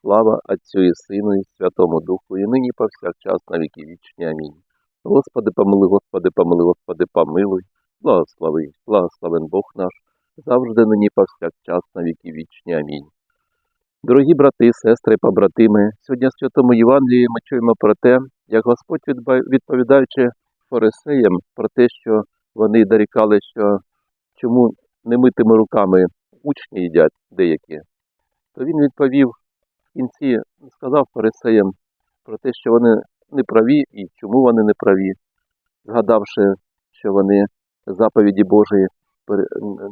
Слава Отцю і Сину, і Святому Духу, і нині повсякчас на віки вічні. Амінь. Господи, помилуй, Господи, помилуй, Господи, помилуй, благослови, благословен Бог наш, завжди нині повсякчас на віки вічні. Амінь. Дорогі брати, сестри, побратими, сьогодні в Святому Євангелії ми чуємо про те, як Господь, відповідаючи фарисеям про те, що вони дорікали, що чому не митими руками учні їдять деякі, то він відповів кінці сказав фарисеям про те, що вони не праві і чому вони не праві, згадавши, що вони заповіді Божої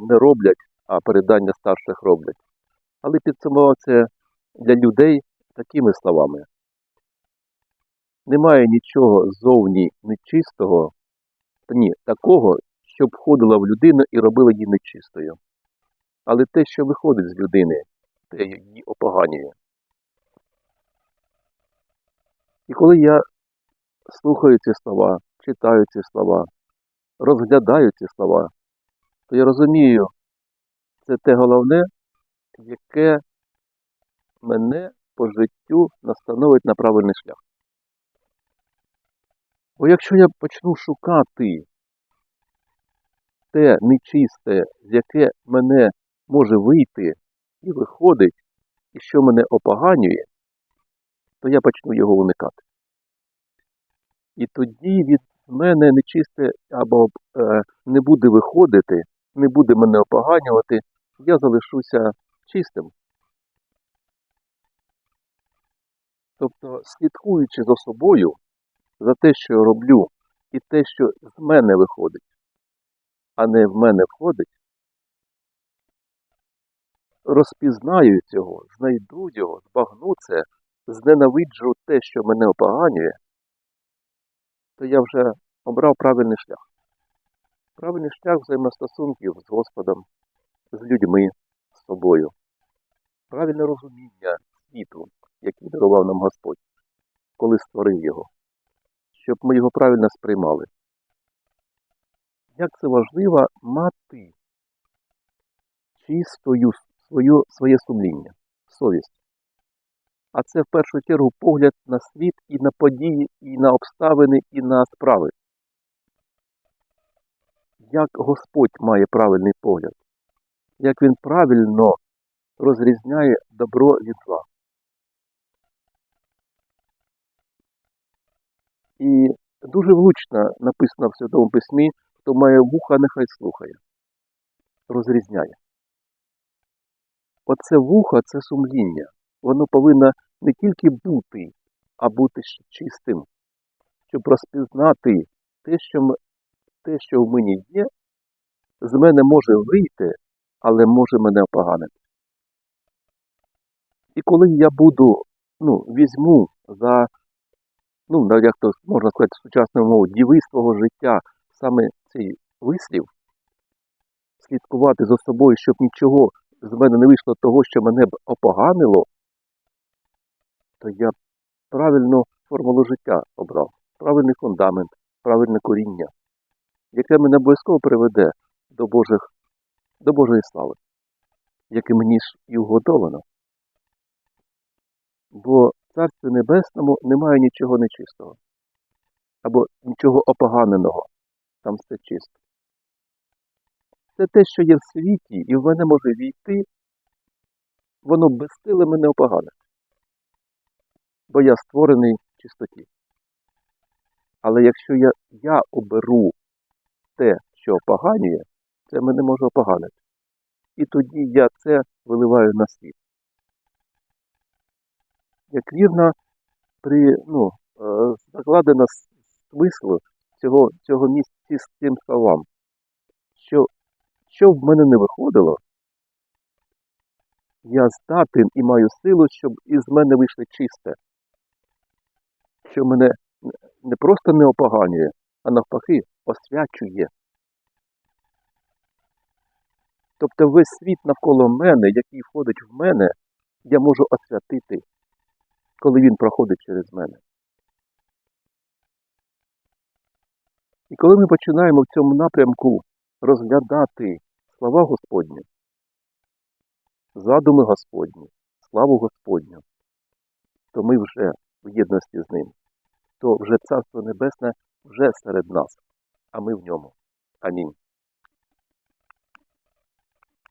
не роблять, а передання старших роблять. Але підсумував це для людей такими словами. Немає нічого зовні нечистого, ні, такого, що б входило в людину і робило її нечистою. Але те, що виходить з людини, те її опоганює. І коли я слухаю ці слова, читаю ці слова, розглядаю ці слова, то я розумію, це те головне, яке мене по життю настановить на правильний шлях. Бо якщо я почну шукати те нечисте, з яке мене може вийти і виходить, і що мене опоганює, то я почну його уникати. І тоді від мене нечисте або е, не буде виходити, не буде мене опоганювати, я залишуся чистим. Тобто, слідкуючи за собою, за те, що я роблю, і те, що з мене виходить, а не в мене входить, розпізнаю цього, знайду його, збагну це, зненавиджу те, що мене опоганює, то я вже обрав правильний шлях. Правильний шлях взаємостосунків з Господом, з людьми, з собою. Правильне розуміння світу, який дарував нам Господь, коли створив його, щоб ми його правильно сприймали. Як це важливо мати чистою свою, своє сумління, совість. А це в першу чергу погляд на світ і на події, і на обставини, і на справи. Як Господь має правильний погляд, як він правильно розрізняє добро від зла. І дуже влучно написано в Святому Письмі, хто має вуха, нехай слухає, розрізняє. Оце вухо це сумління. Воно повинно не тільки бути, а бути чистим, щоб розпізнати те, що, м- те, що в мені є, з мене може вийти, але може мене опоганити. І коли я буду, ну, візьму за, ну, як то можна сказати, сучасною мовою, діви свого життя саме цей вислів, слідкувати за собою, щоб нічого з мене не вийшло того, що мене б опоганило, то я правильну формулу життя обрав, правильний фундамент, правильне коріння, яке мене обов'язково приведе до Божих, до Божої слави, яке мені ж і уготовано. Бо в Царстві Небесному немає нічого нечистого або нічого опоганеного, там все чисто. Це те, що є в світі, і в мене може війти, воно без сили мене опоганить. Бо я створений в чистоті. Але якщо я, я оберу те, що опоганює, це мене може опоганити. І тоді я це виливаю на світ. Як вірно при, ну, е, закладено смислу цього, цього місця з цим словам, що що в мене не виходило, Я здатен і маю силу, щоб із мене вийшло чисте, що мене не просто не опоганює, а навпаки освячує. Тобто весь світ навколо мене, який входить в мене, я можу освятити, коли він проходить через мене. І коли ми починаємо в цьому напрямку розглядати слова Господні, задуми Господні, славу Господню, то ми вже в єдності з ним, то вже Царство Небесне вже серед нас, а ми в ньому. Амінь.